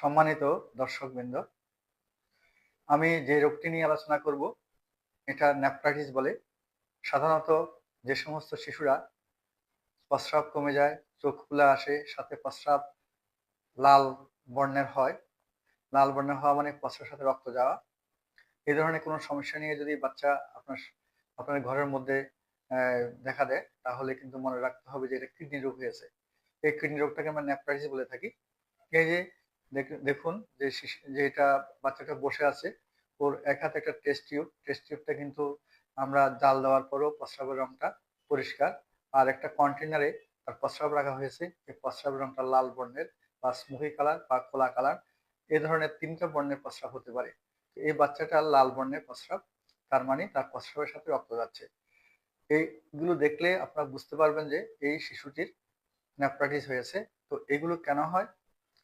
সম্মানিত দর্শকবৃন্দ, আমি যে রোগটি নিয়ে আলোচনা করব, এটা ন্যাপটাইটিস বলে। সাধারণত যে সমস্ত শিশুরা প্রস্রাব কমে যায়, চোখ ফুলে আসে, সাথে প্রস্রাব লাল বর্ণের হয়। লাল বর্ণের হওয়া মানে প্রস্রাবের সাথে রক্ত যাওয়া। এই ধরনের কোনো সমস্যা নিয়ে যদি বাচ্চা আপনার আপনার ঘরের মধ্যে দেখা দেয়, তাহলে কিন্তু মনে রাখতে হবে যে এটা কিডনি রোগ হয়েছে। এই কিডনি রোগটাকে আমরা ন্যাপটাইটিস বলে থাকি। এই যে দেখুন যে যে এটা বাচ্চাটা বসে আছে, ওর এক হাতে একটা টেস্ট টিউব টেস্ট টিউবটা কিন্তু আমরা জাল দেওয়ার পরেও প্রস্রাবের রংটা পরিষ্কার। আর একটা কন্টেনারে তার প্রস্রাব রাখা হয়েছে এই প্রস্রাবের রঙটা লাল বর্ণের বা স্মোকি কালার বা খোলা কালার এ ধরনের তিনটা বর্ণের প্রস্রাব হতে পারে। এই বাচ্চাটা লাল বর্ণের প্রস্রাব, তার মানে তার প্রস্রাবের সাথে রক্ত যাচ্ছে। এইগুলো দেখলে আপনারা বুঝতে পারবেন যে এই শিশুটির ন্যাপটাইটিস হয়েছে। তো এগুলো কেন হয়?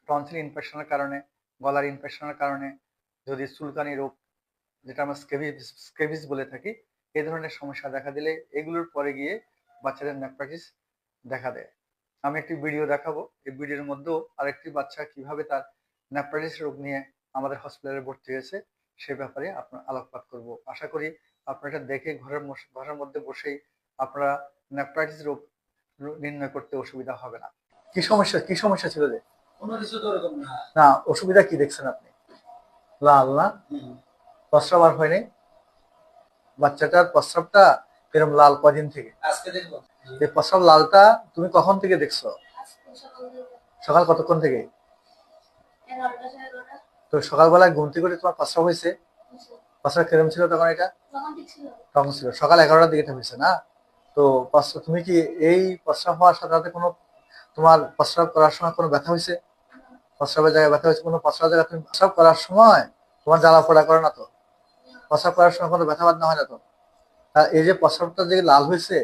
টনসিল ইনফেকশনের কারণে, গলার ইনফেকশনের কারণে, যদি চুলকানি রোগ, যেটা আমরা স্কেবিস স্কেবিস বলে থাকি এই ধরনের সমস্যা দেখা দিলে এগুলোর পরে গিয়ে বাচ্চাদের ন্যাপটাইটিস দেখা দেয়। আমি একটি ভিডিও দেখাবো। এই ভিডিওর মধ্যেও আরেকটি বাচ্চা কীভাবে তার ন্যাপটাইটিস রোগ নিয়ে আমাদের হসপিটালে ভর্তি হয়েছে, সে ব্যাপারে আপনার আলোকপাত করব। আশা করি আপনারা এটা দেখে ঘরের ঘরের মধ্যে বসেই আপনারা ন্যাপটাইটিস রোগ রোগ নির্ণয় করতে অসুবিধা হবে না। কি সমস্যা কি সমস্যা ছিল যে না। অসুবিধা কি দেখছেন আপনি? লাল না? প্রস্রাব আর হয়নি? বাচ্চাটার প্রস্রাবটা এরকম লাল কদিন থেকে? আজকে এই প্রস্রাব লালটা তুমি কখন থেকে দেখছ? সকাল কতক্ষণ থেকে? তো সকালবেলায় ঘুম থেকে করে তোমার প্রস্রাব হয়েছে। প্রস্রাব কিরম ছিল তখন এটা? তখন ছিল। সকাল এগারোটার দিকে হয়েছে না? তো প্রস্রাব তুমি কি এই প্রস্রাব হওয়ার সাথে সাথে কোনো তোমার প্রস্রাব করার সময় কোনো ব্যথা হয়েছে? প্রস্রাবের জায়গায় ব্যথা হয়েছে কোনো? প্রস্রাব জায়গায় তুমি প্রস্রাব করার সময় তোমার জ্বালা পোড়া করে না তো? প্রস্রাব করার সময় কোনো ব্যথা বাদ না হয় না তো? এই যে প্রস্রাবটা যে লাল হয়েছে,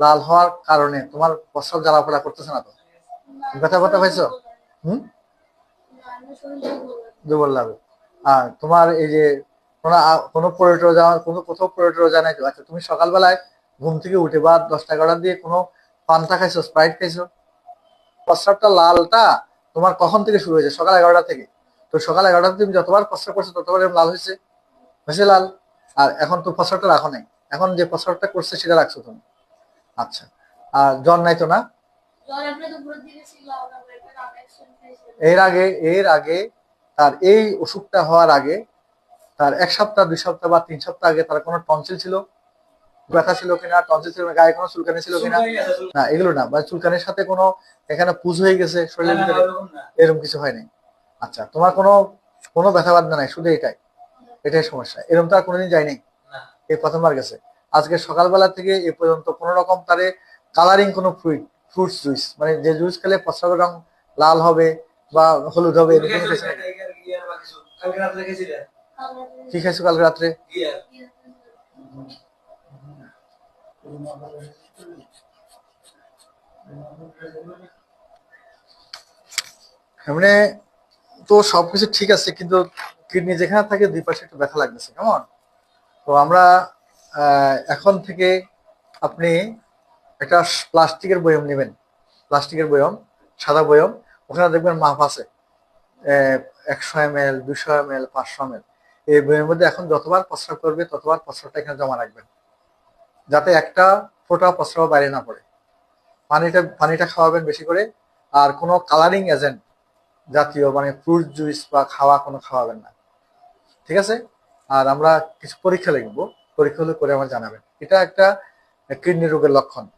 লাল হওয়ার কারণে তোমার প্রস্রাব জ্বালা পোড়া করতেছে না তো? ব্যথা ব্যথা পাইছো? হুম? দুর্বল লাগে। আর তোমার এই যে কোনো কোনো পরিটর যাওয়ার কোনো কোথাও পরিটর যায় নাই আচ্ছা তুমি সকালবেলায় ঘুম থেকে উঠে বা দশটা এগারোটা দিয়ে কোনো পান্তা খাইছো স্প্রাইট খাইছো? প্রস্রাবটা লালটা তোমার কখন থেকে শুরু হয়েছে? সকাল এগারোটা থেকে। তো সকাল এগারোটা তুমি যতবার প্রস্রাব করছ ততবার লাল হয়েছে। হয়েছে লাল? আর এখন তো প্রস্রাবটা রাখো নাই। এখন যে প্রস্রাবটা করছে সেটা রাখছো তুমি। আচ্ছা। আর জ্বর নাই তো না। এর আগে এর আগে তার এই অসুখটা হওয়ার আগে তার এক সপ্তাহ দুই সপ্তাহ বা তিন সপ্তাহ আগে তার কোনো টনসিল ছিল? ব্যথা ছিল কিনা টনসিল ছিল গায়ে কোনো চুলকানি ছিল কিনা। না এগুলো না। বা চুলকানির সাথে কোনো এখানে পুজ হয়ে গেছে শরীরের ভিতরে? এরকম কিছু হয়নি? আচ্ছা তোমার কোনো কোনো ব্যথা বাদনা নাই শুধু এটাই। এটাই সমস্যা। এরকম তো আর কোনোদিন যায়নি। এই প্রথমবার গেছে। আজকে সকালবেলা থেকে এ পর্যন্ত কোনো রকম তারে কালারিং কোনো ফ্রুট ফ্রুটস জুইস মানে যে জুস খেলে প্রস্রাবের রং লাল হবে বা হলুদ হবে এরকম কি খাইছো কালকে রাত্রে? এমনি তো সবকিছু ঠিক আছে, কিন্তু কিডনি যেখানে থাকে দুই পাশে একটু ব্যথা লাগতেছে, কেমন? তো আমরা এখন থেকে আপনি একটা প্লাস্টিকের বয়ম নেবেন, প্লাস্টিকের বয়ম, সাদা বয়ম, ওখানে দেখবেন মাপ আছে একশো এম এল দুশো এম এল পাঁচশো এম এল এই বইয়ের মধ্যে এখন যতবার প্রস্রাব করবে, ততবার প্রস্রাবটা এখানে জমা রাখবেন। যাতে একটা ফোটা প্রস্রাব বাইরে না পড়ে। পানিটা পানিটা খাওয়াবেন বেশি করে। আর কোনো কালারিং এজেন্ট জাতীয় মানে ফ্রুট জুস বা খাওয়া কোনো খাওয়াবেন না। ঠিক আছে? আর আমরা কিছু পরীক্ষা লিখব। পরীক্ষা হলে করে আমার জানাবেন। এটা একটা কিডনি রোগের লক্ষণ।